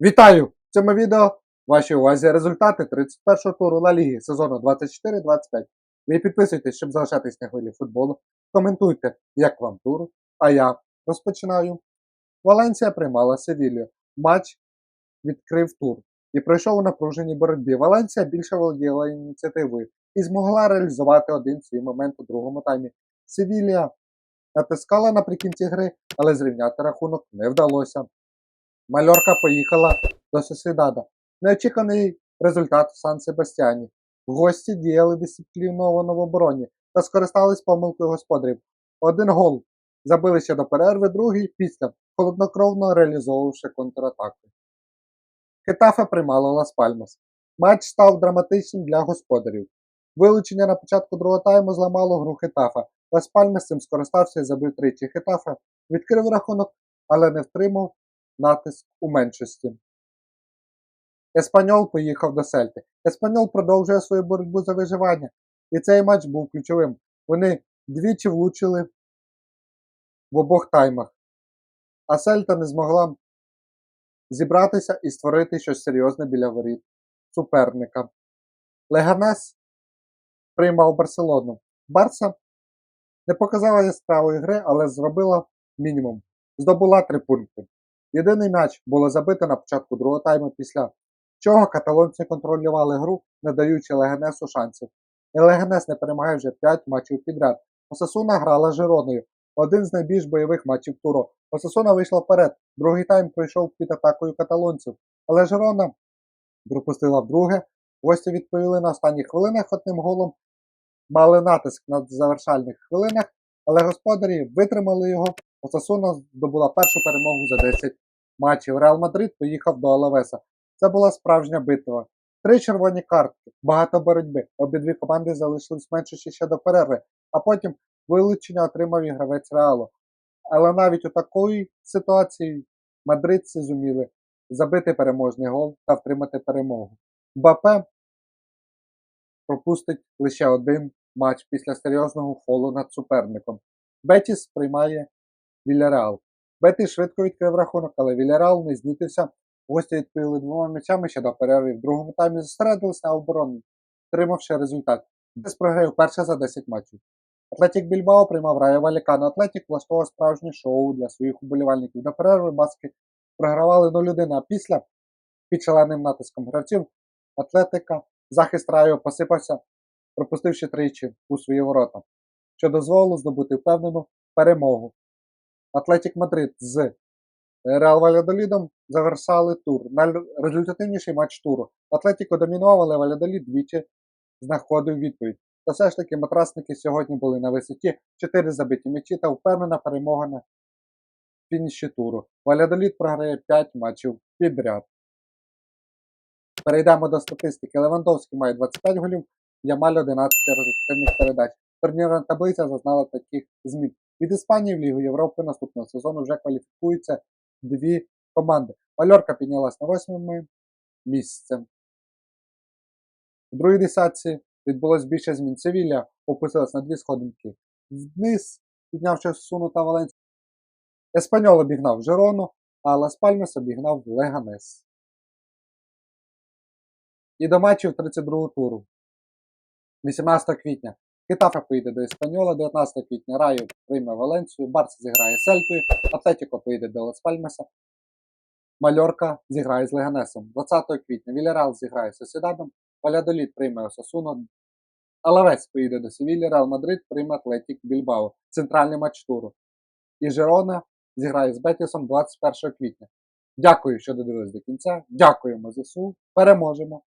Вітаю! В цьому відео вашій увазі результати 31-го туру Ла Ліги сезону 24-25. Ви підписуйтесь, щоб залишатись на хвилі футболу. Коментуйте, як вам тур. А я розпочинаю. Валенсія приймала Севілью. Матч відкрив тур і пройшов у напруженій боротьбі. Валенсія більше володіла ініціативою і змогла реалізувати один свій момент у другому таймі. Севілія натискала наприкінці гри, але зрівняти рахунок не вдалося. Мальорка поїхала до Сосідада. Неочікуваний результат в Сан Себастьяні. Гості діяли дисципліновано в обороні та скористались помилкою господарів. Один гол забили ще до перерви, другий після, холоднокровно реалізовувавши контратаку. Хетафе приймало Лас Пальмас. Матч став драматичним для господарів. Вилучення на початку другого тайму зламало гру Хетафа. Лас Пальмас цим скористався і забив тричі Хетафе, відкрив рахунок, але не втримав натиск у меншості. Еспаньол поїхав до Сельти. Еспаньол продовжує свою боротьбу за виживання, і цей матч був ключовим. Вони двічі влучили в обох таймах, а Сельта не змогла зібратися і створити щось серйозне біля воріт суперника. Леганес приймав Барселону. Барса не показала яскравої гри, але зробила мінімум. Здобула три пункти. Єдиний м'яч було забито на початку другого тайму, після чого каталонці контролювали гру, не даючи Легенесу шансів. І Легенес не перемагає вже 5 матчів підряд. Осасуна грала Жироною, один з найбільш бойових матчів туру. Осасуна вийшла вперед. Другий тайм пройшов під атакою каталонців, але Жирона пропустила вдруге. Гості відповіли на останніх хвилинах одним голом, мали натиск на завершальних хвилинах, але господарі витримали його. Осасуна здобула першу перемогу за 10 матчів. Реал Мадрид поїхав до Алавеса. Це була справжня битва. Три червоні картки, багато боротьби. Обидві команди залишились менше ще до перерви, а потім вилучення отримав і гравець Реалу. Але навіть у такої ситуації мадридці зуміли забити переможний гол та втримати перемогу. Бапе пропустить лише один матч після серйозного фолу над суперником. Бетіс приймає Вільяреал. Бетіс швидко відкрив рахунок, але Вільяреал не знітився. Гості відповіли двома м'ячами ще до перерви. В другому таймі зосередились на обороні, отримавши результат. Бетіс програє вперше за 10 матчів. Атлетік Більбао приймав Райо Валікано. Атлетік влаштовував справжнє шоу для своїх уболівальників. До перерви маски програвали 0-1, а після під шаленим натиском гравців Атлетика захист Райо посипався, пропустивши тричі у свої ворота, що дозволило здобути впевнену перемогу. Атлетік Мадрид з Реал Валядолідом завершали тур. Найрезультативніший матч туру. Атлетіко домінував, але Валядолід двічі знаходив відповідь. Та все ж таки матрасники сьогодні були на висоті 4 забиті м'ячі та впевнена перемога на фініші туру. Валядолід програє 5 матчів підряд. Перейдемо до статистики. Левандовський має 25 голів, Ямаль 11 результативних передач. Турнірна таблиця зазнала таких змін. Від Іспанії в Лігу Європи наступного сезону вже кваліфікуються дві команди. Мальорка піднялась на восьмим місцем. У другій десятці відбулось більше змін. Севілля опустилась на дві сходинки вниз, піднявши Суну та Валенсію. Еспаньол обігнав Жерону, а Лас Пальмес обігнав Леганес. І до матчів 32-го туру. 18 квітня Хітафе поїде до Еспаньола, 19 квітня Раю прийме Валенцію, Барса зіграє Сельтою, Атлетіко поїде до Лас Пальмеса, Мальорка зіграє з Леганесом. 20 квітня Вільярал зіграє з Сосідадом, Валядоліт прийме Осасуну, Алавець поїде до Севілі, Реал Мадрид прийме Атлетік Більбао. Центральний матч туру. І Жерона зіграє з Бетісом 21 квітня. Дякую, що додивились до кінця. Дякуємо ЗСУ. Переможемо!